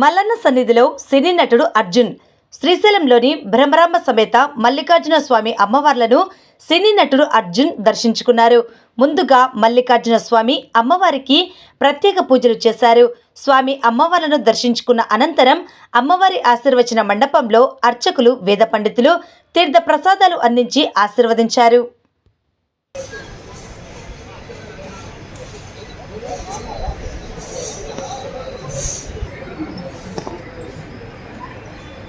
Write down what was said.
మల్లన్న సన్నిధిలో సినీ నటుడు అర్జున్. శ్రీశైలంలోని బ్రహ్మరామ సమేత మల్లికార్జున స్వామి అమ్మవార్లను సినీ నటుడు అర్జున్ దర్శించుకున్నారు. ముందుగా మల్లికార్జున స్వామి అమ్మవారికి ప్రత్యేక పూజలు చేశారు. స్వామి అమ్మవార్లను దర్శించుకున్న అనంతరం అమ్మవారి ఆశీర్వచన మండపంలో అర్చకులు వేద పండితులు తీర్థ ప్రసాదాలు అందించి ఆశీర్వదించారు.